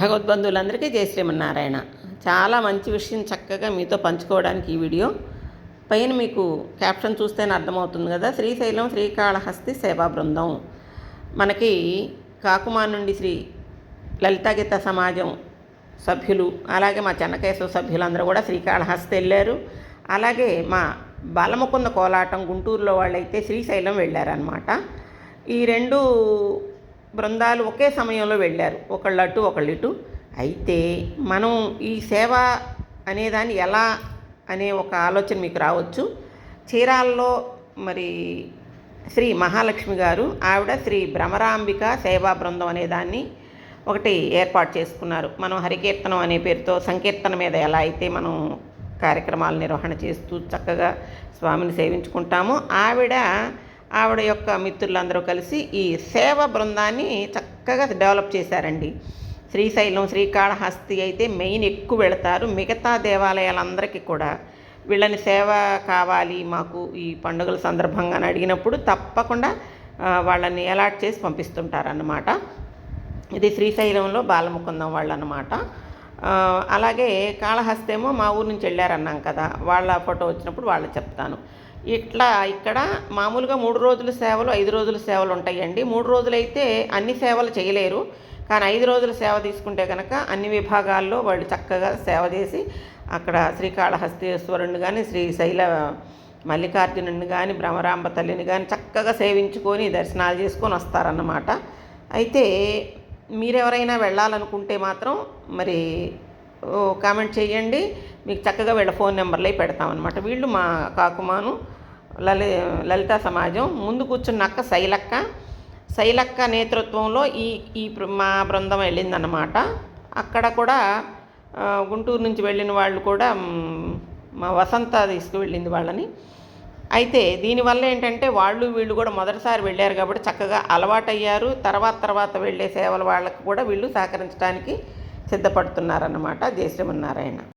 భగవద్బంధువులందరికీ జయ శ్రీమన్నారాయణ. చాలా మంచి విషయం చక్కగా మీతో పంచుకోవడానికి ఈ వీడియో. పైన మీకు క్యాప్షన్ చూస్తేనే అర్థమవుతుంది కదా శ్రీశైలం శ్రీకాళహస్తి సేవా బృందం. మనకి కాకుమా నుండి శ్రీ లలితాగీత సమాజం సభ్యులు అలాగే మా చెన్నకేశవ సభ్యులందరూ కూడా శ్రీకాళహస్తి వెళ్ళారు. అలాగే మా బాలముకుంద కోలాటం గుంటూరులో వాళ్ళైతే శ్రీశైలం వెళ్ళారనమాట ఈ రెండు బృందాలు ఒకే సమయంలో వెళ్ళారు. ఒకళ్ళు అటు ఒకళ్ళు ఇటు. అయితే మనం ఈ సేవ అనేదాన్ని ఎలా అనే ఒక ఆలోచన మీకు రావచ్చు. చీరాల్లో మరి శ్రీ మహాలక్ష్మి గారు ఆవిడ శ్రీ భ్రమరాంబిక సేవా బృందం అనే దాన్ని ఒకటి ఏర్పాటు చేసుకున్నారు. మనం హరికీర్తనం అనే పేరుతో సంకీర్తన మీద ఎలా అయితే మనం కార్యక్రమాలు నిర్వహణ చేస్తూ చక్కగా స్వామిని సేవించుకుంటామో ఆవిడ ఆవిడ యొక్క మిత్రులందరూ కలిసి ఈ సేవ బృందాన్ని చక్కగా డెవలప్ చేశారండి. శ్రీశైలం శ్రీకాళహస్తి అయితే మెయిన్ ఎక్కువ వెళతారు. మిగతా దేవాలయాలందరికీ కూడా వీళ్ళని సేవ కావాలి మాకు ఈ పండుగల సందర్భంగా అని అడిగినప్పుడు తప్పకుండా వాళ్ళని అలాట్ చేసి పంపిస్తుంటారన్నమాట. ఇది శ్రీశైలంలో బాలముకుందం వాళ్ళు అనమాట అలాగే కాళహస్తి ఏమో మా ఊరు నుంచి వెళ్ళారన్నాం కదా. వాళ్ళ ఫోటో వచ్చినప్పుడు వాళ్ళు చెప్తాను. ఇట్లా ఇక్కడ మామూలుగా మూడు రోజుల సేవలు ఐదు రోజుల సేవలు ఉంటాయండి. మూడు రోజులైతే అన్ని సేవలు చేయలేరు. కానీ ఐదు రోజుల సేవ తీసుకుంటే కనుక అన్ని విభాగాల్లో వాళ్ళు చక్కగా సేవ చేసి అక్కడ శ్రీకాళహస్తీశ్వరుని కానీ శ్రీశైల మల్లికార్జునుని కానీ భ్రమరాంబ తల్లిని కానీ చక్కగా సేవించుకొని దర్శనాలు చేసుకొని వస్తారన్నమాట. అయితే మీరెవరైనా వెళ్ళాలనుకుంటే మాత్రం మరి కామెంట్ చేయండి. మీకు చక్కగా వీళ్ళ ఫోన్ నెంబర్లే పెడతామన్నమాట వీళ్ళు మా కాకుమాను లలి లలిత సమాజం. ముందు కూర్చున్న అక్క శైలక్క. శైలక్క నేతృత్వంలో ఈ ఈ మా బృందం వెళ్ళిందన్నమాట. అక్కడ కూడా గుంటూరు నుంచి వెళ్ళిన వాళ్ళు కూడా మా వసంత తీసుకువెళ్ళింది వాళ్ళని. అయితే దీనివల్ల ఏంటంటే వాళ్ళు వీళ్ళు కూడా మొదటిసారి వెళ్ళారు కాబట్టి చక్కగా అలవాటయ్యారు. తర్వాత తర్వాత వెళ్ళే సేవల వాళ్ళకు కూడా వీళ్ళు సహకరించడానికి సిద్ధపడుతున్నారన్నమాట జయ శ్రీమన్నారాయణ